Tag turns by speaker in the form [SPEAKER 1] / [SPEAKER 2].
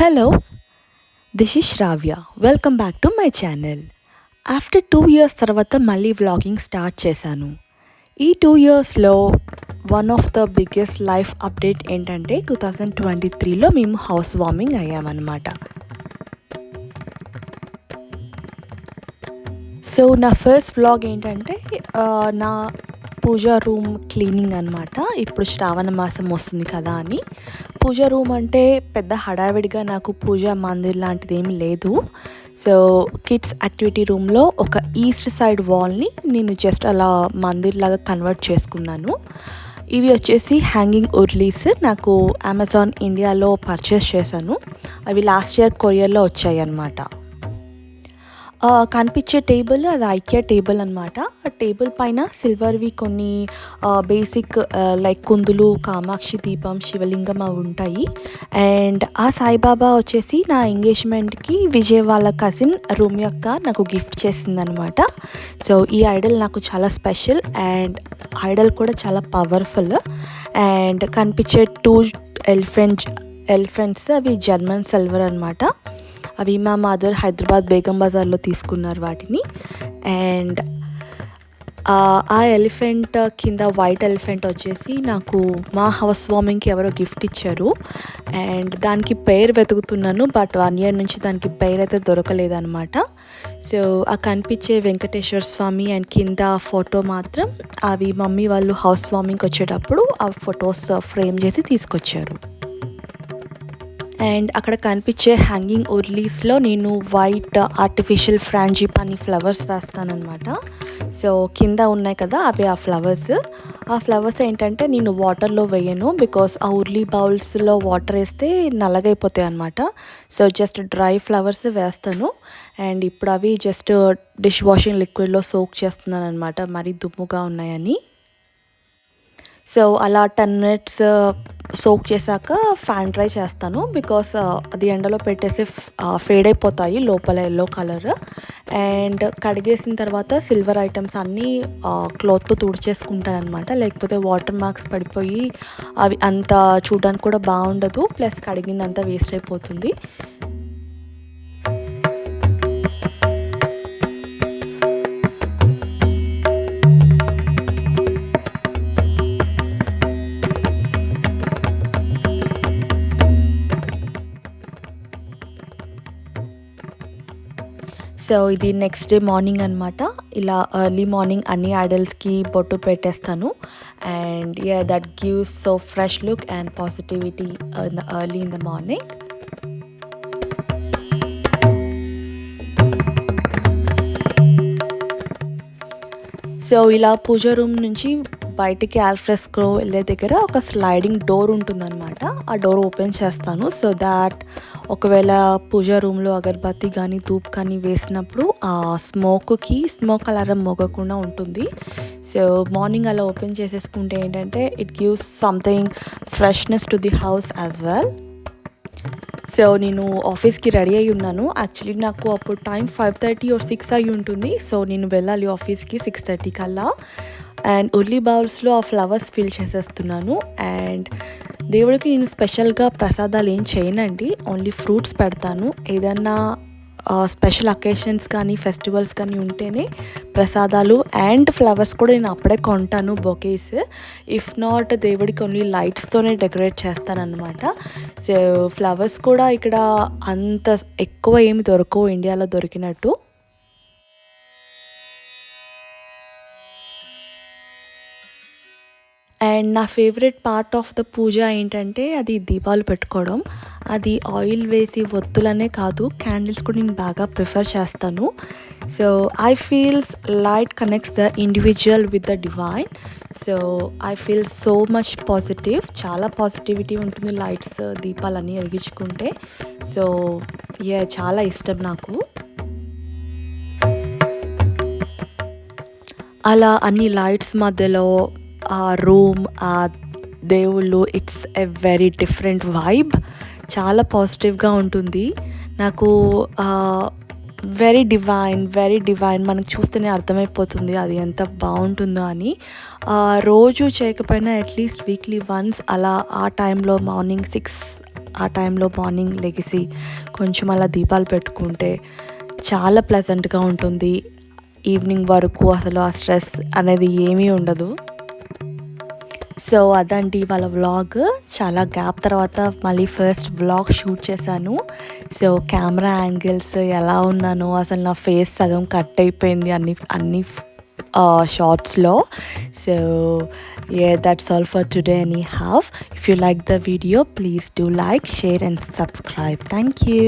[SPEAKER 1] Hello this is Shravya welcome back to my channel after two years తర్వాత మళ్ళీ vlogging start చేశాను. ఈ two ఇయర్స్లో one of the biggest life update ఏంటంటే two thousand twenty త్రీలో మేము హౌస్ వార్మింగ్ అయ్యామన్నమాట. సో నా ఫస్ట్ వ్లాగ్ ఏంటంటే నా పూజా రూమ్ క్లీనింగ్ అనమాట ఇప్పుడు శ్రావణ మాసం వస్తుంది కదా అని. పూజ రూమ్ అంటే పెద్ద హడావిడిగా నాకు పూజా మందిర్ లాంటిది ఏమి లేదు. సో కిడ్స్ యాక్టివిటీ రూమ్లో ఒక ఈస్ట్ సైడ్ వాల్ని నేను జస్ట్ అలా మందిర్ లాగా కన్వర్ట్ చేసుకున్నాను. ఇవి వచ్చేసి హ్యాంగింగ్ ఉర్లీస్ నాకు అమెజాన్ ఇండియాలో పర్చేస్ చేశాను. అవి లాస్ట్ ఇయర్ కొరియర్లో వచ్చాయి అన్నమాట కనిపించే టేబుల్ అది ఐకియా టేబుల్ అనమాట ఆ టేబుల్ పైన సిల్వర్వి కొన్ని బేసిక్ లైక్ కుందులు కామాక్షి దీపం శివలింగం అవి ఉంటాయి. అండ్ ఆ సాయిబాబా వచ్చేసి నా ఎంగేజ్మెంట్కి విజయ్ వాళ్ళ కజిన్ రూమ్ యొక్క నాకు గిఫ్ట్ చేసిందనమాట సో ఈ ఐడల్ నాకు చాలా స్పెషల్ అండ్ ఐడల్ కూడా చాలా పవర్ఫుల్. అండ్ కనిపించే టూ ఎలిఫెంట్ ఎలిఫెంట్స్ అవి జర్మన్ సిల్వర్ అనమాట అవి మా మదర్ హైదరాబాద్ బేగం బజార్లో తీసుకున్నారు వాటిని. అండ్ ఆ ఎలిఫెంట్ కింద వైట్ ఎలిఫెంట్ వచ్చేసి నాకు మా హౌస్ వార్మింగ్కి ఎవరో గిఫ్ట్ ఇచ్చారు. అండ్ దానికి పేరు వెతుకుతున్నాను బట్ వన్ ఇయర్ నుంచి దానికి పేరు అయితే దొరకలేదన్నమాట. సో ఆ కనిపించే వెంకటేశ్వర స్వామి అండ్ కింద ఫోటో మాత్రం అవి మమ్మీ వాళ్ళు హౌస్ వార్మింగ్కి వచ్చేటప్పుడు ఆ ఫొటోస్ ఫ్రేమ్ చేసి తీసుకొచ్చారు. అండ్ అక్కడ కనిపించే హ్యాంగింగ్ ఉర్లీస్లో నేను వైట్ ఆర్టిఫిషియల్ ఫ్రాంజిపాని ఫ్లవర్స్ వేస్తానమాట సో కింద ఉన్నాయి కదా అవి ఆ ఫ్లవర్స్. ఆ ఫ్లవర్స్ ఏంటంటే నేను వాటర్లో వేయను బికాస్ ఆ ఉర్లీ బౌల్స్లో వాటర్ వేస్తే నల్లగైపోతాయి అనమాట సో జస్ట్ డ్రై ఫ్లవర్స్ వేస్తాను. అండ్ ఇప్పుడు అవి జస్ట్ డిష్ వాషింగ్ లిక్విడ్లో సోక్ చేస్తున్నాను అనమాట మరీ దుమ్ముగా ఉన్నాయని. సో అలా టెన్ మినిట్స్ సోక్ చేశాక ఫ్యాన్ డ్రై చేస్తాను బికాస్ అది ఎండలో పెట్టేసి ఫేడ్ అయిపోతాయి లోపల ఎల్లో కలర్. అండ్ కడిగేసిన తర్వాత సిల్వర్ ఐటమ్స్ అన్నీ క్లాత్తో తుడిచేసుకుంటాను అనమాట లేకపోతే వాటర్ మార్క్స్ పడిపోయి అవి అంత చూడడానికి కూడా బాగుండదు. ప్లస్ కడిగిందంతా వేస్ట్ అయిపోతుంది. సో ఇది నెక్స్ట్ డే మార్నింగ్ అనమాట ఇలా ఎర్లీ మార్నింగ్ అన్ని ఐడల్స్కి బొట్టు పెట్టేస్తాను. And yeah that gives so fresh look and positivity in the early in the morning so ఇలా పూజ రూమ్ నుంచి బయటికి ఆల్ఫ్రెస్కో వెళ్ళే దగ్గర ఒక స్లైడింగ్ డోర్ ఉంటుందన్నమాట. ఆ డోర్ ఓపెన్ చేస్తాను. సో దాట్ ఒకవేళ పూజ రూమ్లో అగరబత్తి కానీ ధూప్ కానీ వేసినప్పుడు ఆ స్మోక్కి స్మోక్ అలారం మోగకుండా ఉంటుంది. సో మార్నింగ్ అలా ఓపెన్ చేసేసుకుంటే ఏంటంటే it gives something freshness to the house as well so నేను ఆఫీస్కి రెడీ అయి ఉన్నాను. యాక్చువల్లీ నాకు అప్పుడు time five thirty or six అయి ఉంటుంది. సో నేను వెళ్ళాలి ఆఫీస్కి సిక్స్ థర్టీ కల్లా. అండ్ ఉర్లీ బౌల్స్లో ఆ ఫ్లవర్స్ ఫిల్ చేసేస్తున్నాను. అండ్ దేవుడికి నేను స్పెషల్గా ప్రసాదాలు ఏం చేయనండి. ఓన్లీ ఫ్రూట్స్ పెడతాను. ఏదన్నా స్పెషల్ అకేషన్స్ కానీ ఫెస్టివల్స్ కానీ ఉంటేనే ప్రసాదాలు అండ్ ఫ్లవర్స్ కూడా నేను అప్పుడే కొంటాను బొకేస్. ఇఫ్ నాట్ దేవుడికి ఓన్లీ లైట్స్తోనే డెకరేట్ చేస్తానన్నమాట. సో ఫ్లవర్స్ కూడా ఇక్కడ అంత ఎక్కువ ఏమి దొరకవు ఇండియాలో దొరికినట్టు. అండ్ నా favourite part of the puja ఏంటంటే అది దీపాలు పెట్టుకోవడం. అది ఆయిల్ వేసి ఒత్తులనే కాదు క్యాండిల్స్ కూడా నేను బాగా ప్రిఫర్ చేస్తాను. So I feels light connects the individual with the divine so I feel so much positive చాలా పాజిటివిటీ ఉంటుంది లైట్స్ దీపాలన్నీ వెలిగించుకుంటే. సో ఏ చాలా ఇష్టం నాకు. అలా అన్ని లైట్స్ మధ్యలో ఆ రూమ్ ఆ దేవుళ్ళు it's a very different vibe చాలా పాజిటివ్గా ఉంటుంది. నాకు వెరీ డివైన్ వెరీ డివైన్ మనకు చూస్తేనే అర్థమైపోతుంది అది ఎంత బాగుంటుందో అని. రోజు చేయకపోయినా అట్లీస్ట్ వీక్లీ వన్స్ అలా ఆ టైంలో మార్నింగ్ సిక్స్ ఆ టైంలో మార్నింగ్ లెగిసి కొంచెం అలా దీపాలు పెట్టుకుంటే చాలా ప్లెజెంట్గా ఉంటుంది. ఈవినింగ్ వరకు అసలు ఆ స్ట్రెస్ అనేది ఏమీ ఉండదు. సో అదండి వాళ్ళ వ్లాగ్ చాలా గ్యాప్ తర్వాత మళ్ళీ ఫస్ట్ వ్లాగ్ షూట్ చేశాను. సో కెమెరా యాంగిల్స్ ఎలా ఉన్నానో అసలు నా ఫేస్ సగం కట్ అయిపోయింది అన్ని అన్ని షార్ట్స్లో so uh that's all for today anyhow if you like the video please do like share and subscribe thank you